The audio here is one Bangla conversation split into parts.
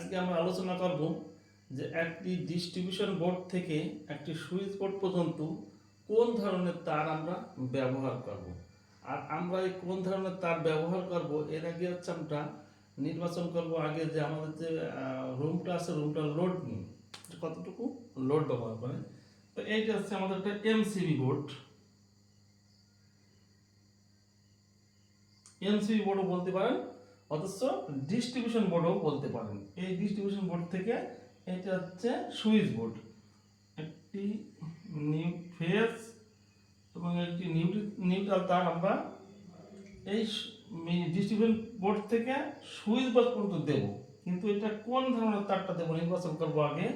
আজকে আমরা আলোচনা করব যে একটি ডিস্ট্রিবিউশন বোর্ড থেকে একটি সুইচ বোর্ড পর্যন্ত কোন ধরনের তার আমরা ব্যবহার করব। আর আমরা এই কোন ধরনের তার ব্যবহার করব, এর আগে হচ্ছে আমরা নির্বাচন করব আগে যে আমাদের যে রুমটা আছে রুমটা লোড নিই কতটুকু? লোড ব্যবহার করে। তো এইটা হচ্ছে আমাদের একটা এমসিবি বোর্ড এমসিবি বোর্ডও বলতে পারেন অথচ ডিস্ট্রিবিউশন বোর্ডও বলতে পারেন। এই ডিস্ট্রিবিউশন বোর্ড থেকে এটা হচ্ছে সুইচ বোর্ড। একটি নিউ ফেস এবং একটি নিউট্রাল তার আমরা এই ডিস্ট্রিবিউশন বোর্ড থেকে সুইচ বোর্ড পর্যন্ত দেব। কিন্তু এটা কোন ধরনের তারটা দেবো নির্বাচন করব আগে?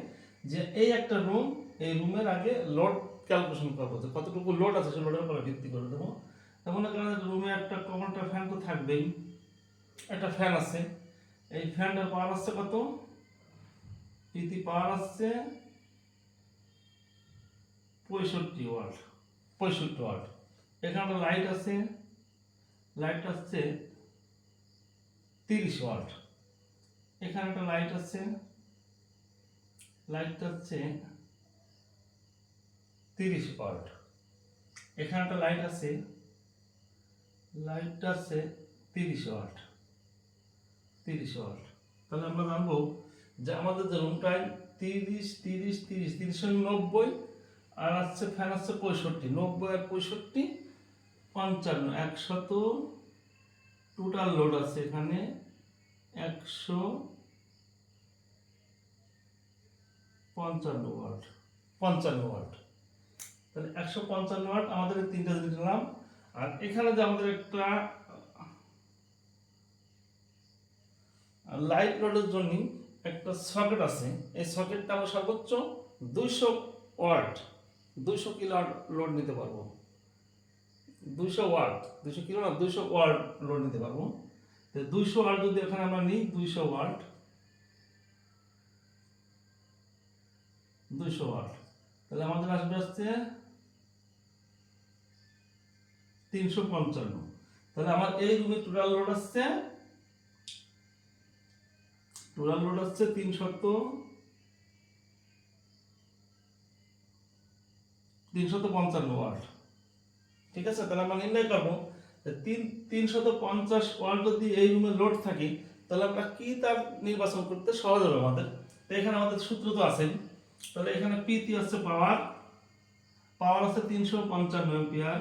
যে এই একটা রুম এই রুমের আগে লোড ক্যালকুলেশন করব। যে কতটুকু লোড আছে সে লোডের উপরে ভিত্তি করে দেবো। তেমন কারণে রুমে একটা কমনটা ফ্যান তো থাকবেই। একটা ফ্যান আছে। এই ফ্যানটার পাওয়ার আসছে কত? ইতি পাওয়ার আসছে পঁয়ষট্টি ওয়াট পঁয়ষট্টি ওয়াট এখানে একটা লাইট আছে লাইট আসছে তিরিশ ওয়াট এখানে একটা লাইট আছে লাইটটা হচ্ছে তিরিশ ওয়াট এখানে একটা লাইট আছে লাইটটা আছে তিরিশ ওয়াট তিরিশ ওয়াট। তাহলে আমরা জানব যে আমাদের যে রুমটায় তিরিশ তিরিশ তিরিশ তিরিশশো নব্বই, আর আসছে ফ্যান আসছে পঁয়ষট্টি, নব্বই আর পঁয়ষট্টি পঞ্চান্ন, একশত টোটাল লোড আছে এখানে একশো পঞ্চান্ন ওয়াট পঞ্চান্ন ওয়াট। তাহলে একশো পঞ্চান্ন ওয়াট আমাদের তিনটা জিনিস নিলাম। আর এখানে যে আমাদের একটা লাইট লোডের জন্য একটা সকেট আছে। এই সকেটটা আমরা সর্বোচ্চ দুইশো ওয়াট, দুইশো কিলো লোড নিতে পারব। দুইশো ওয়াট, দুইশো কিলো না, দুইশো ওয়াট লোড নিতে পারব। তো দুইশো ওয়াট যদি এখানে আমরা নিই, দুইশো ওয়াট দুইশো ওয়াট। তাহলে আমাদের আসবে আসছে তিনশো পঞ্চান্ন। তাহলে আমার এই রুমে টোটাল লোড আসছে টোটাল লোড আসছে তিনশত তিনশত পঞ্চান্ন ওয়াট ঠিক আছে? তাহলে আমরা নির্ণয় করব তিন তিনশত পঞ্চাশ ওয়াট যদি এই রুমে লোড থাকে, তাহলে আমরা কি তার নির্বাচন করতে সহজ হবে আমাদের? তো এখানে আমাদের সূত্র তো আছে তাহলে এখানে পিতি হচ্ছে পাওয়ার পাওয়ার আছে তিনশো পঞ্চান্ন এম্পিয়ার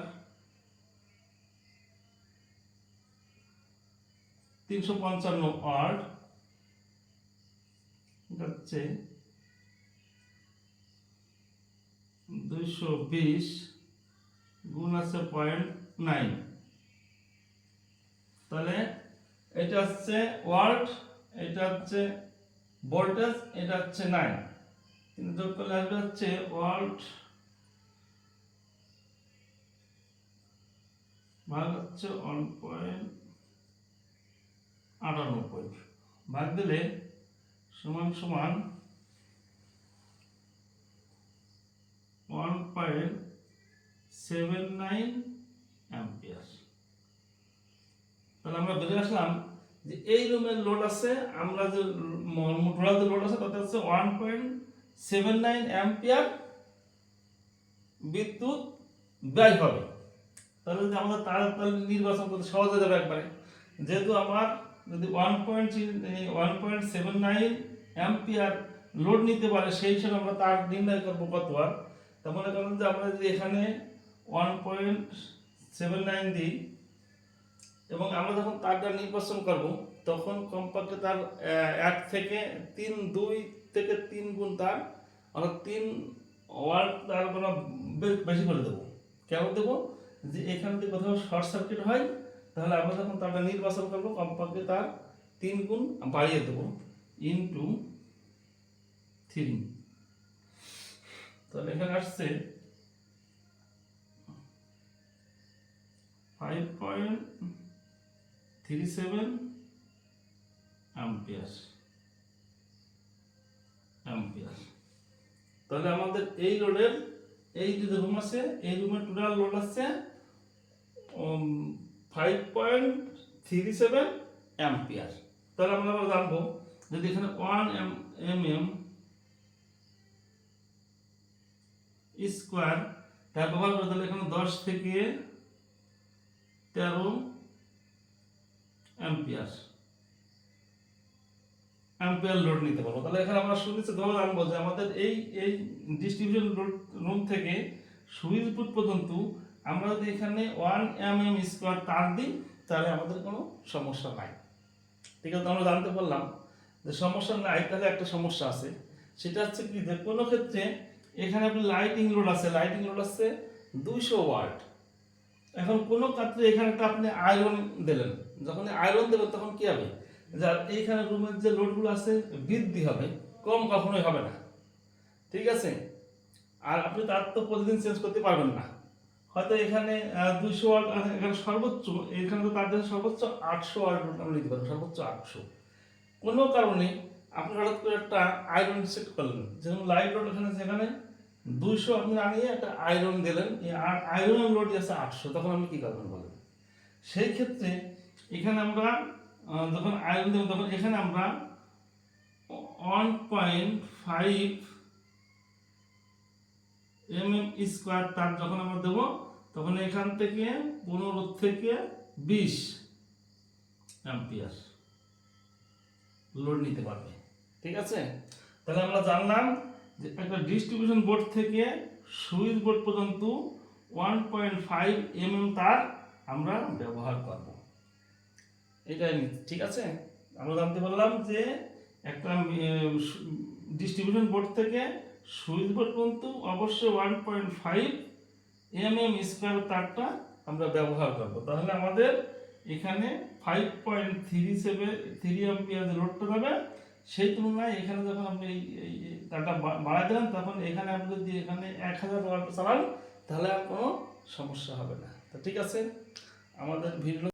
তিনশো পঞ্চান্ন ওয়াট দুইশো বিশ গুণ আছে পয়েন্ট নাইন। তাহলে এটা হচ্ছে ওয়ার্ড এটা হচ্ছে ভোল্টেজ, এটা হচ্ছে নাইন। কিন্তু যোগ করলে আসবে হচ্ছে ওয়ার্ড ভাগ হচ্ছে ওয়ান পয়েন্ট আটানব্বই। ভাগ দিলে সমান সমান one point seven nine ampere তাহলে আমরা বেরিয়ে আসলাম যে এই রুমের লোড আছে, আমরা যে মোটরাল যে লোড আছে, তাতে হচ্ছে one point seven nine ampere বিদ্যুৎ ব্যয় হবে। তাহলে যদি আমাদের তার তাহলে নির্বাচন করতে সহজ হয়ে যাবে একবারে। যেহেতু আমার যদি one point one point seven nine ampere load নিতে পারে, সেই হিসাবে আমরা তার নির্ণয় করব কত আর। তার মনে করেন যে আমরা যদি এখানে ওয়ান পয়েন্ট সেভেন নাইন দিই, এবং আমরা যখন তারটা নির্বাচন করব, তখন কমপক্ষে তার এক থেকে তিন, দুই থেকে তিন গুণ তার, অর্থাৎ তিন ওয়ার্ড তার আমরা বেশি করে দেবো। কেন দেবো? যে এখান থেকে কোথাও শর্ট সার্কিট হয়, তাহলে আমরা যখন তারটা নির্বাচন করব, কমপক্ষে তার তিন গুণ বাড়িয়ে দেবো ইন্টু থ্রি। তাহলে এখানে আসছে five point three seven ampere ampere তাহলে আমাদের এই লোডের এই যে রুম আছে, এই রুমের টোটাল লোড আছে five point three seven ampere তাহলে আমরা জানব, যদি এখানে one M M M square, তার ব্যবহার করে তাহলে এখানে দশ থেকে তেরো অ্যাম্পিয়ার। অ্যাম্পিয়ার লোড নিতে পারব। তাহলে এখানে আমরা সুইচ ধরে আনব যে আমাদের এই এই ডিস্ট্রিবিউশন রুম থেকে সুইচ বোর্ড পর্যন্ত আমরা যদি এখানে ওয়ান এম এম স্কোয়ার তার দিই, তাহলে আমাদের কোনো সমস্যা নাই। ঠিক আছে, আমরা জানতে পারলাম যে সমস্যা নাই, তাহলে একটা সমস্যা আছে। সেটা হচ্ছে কি যে কোনো ক্ষেত্রে এখানে আপনি লাইটিং লোড আছে লাইটিং লোড আছে দুইশো ওয়াট এখন কোনো ক্ষেত্রে এখানে একটা আপনি আয়রন দিলেন, যখন আয়রন দেবেন তখন কি হবে? যে এইখানে রুমের যে লোডগুলো আছে বৃদ্ধি হবে, কম কখনোই হবে না। ঠিক আছে? আর আপনি তার তো প্রতিদিন চেঞ্জ করতে পারবেন না। হয়তো এখানে দুইশো ওয়াট এখানে সর্বোচ্চ, এখানে তো তার দেশে সর্বোচ্চ আটশো ওয়াট আমরা নিতে পারব সর্বোচ্চ আটশো। কোনো কারণে আপনি হঠাৎ করে একটা আয়রন সেট করলেন। যেমন লাইট লোড এখানে সেখানে দুইশো আপনি আনিয়ে একটা আয়রন দিলেন, এই আয়রনের লোড আছে আটশো। তখন আপনি কী করবেন বলেন? সেই ক্ষেত্রে এখানে আমরা যখন আয়রন দেবো, তখন এখানে আমরা one point five M M square তার যখন আমরা দেবো, তখন এখান থেকে পনেরো থেকে বিশ অ্যাম্পিয়ার লোড নিতে পারবে। ঠিক আছে? তাহলে আমরা জানলাম যে একটা ডিস্ট্রিবিউশন বোর্ড থেকে সুইচ বোর্ড পর্যন্ত one point five M M তার আমরা ব্যবহার করব। এটাই নি- ঠিক আছে? আমরা জানতে পারলাম যে একটা ডিস্ট্রিবিউশন বোর্ড থেকে সুইচ বোর্ড পর্যন্ত অবশ্যই one point five M M square তারটা আমরা ব্যবহার করব। তাহলে আমাদের এখানে five point three seven three ampere লোডটা যাবে সেই তুলনায় এখানে যখন আপনি এই তারটা বাড়াই দিলেন, তখন এখানে আপনি যদি এখানে এক হাজার ডলার চালান, তাহলে আর কোনো সমস্যা হবে না। তো ঠিক আছে, আমাদের ভিডিও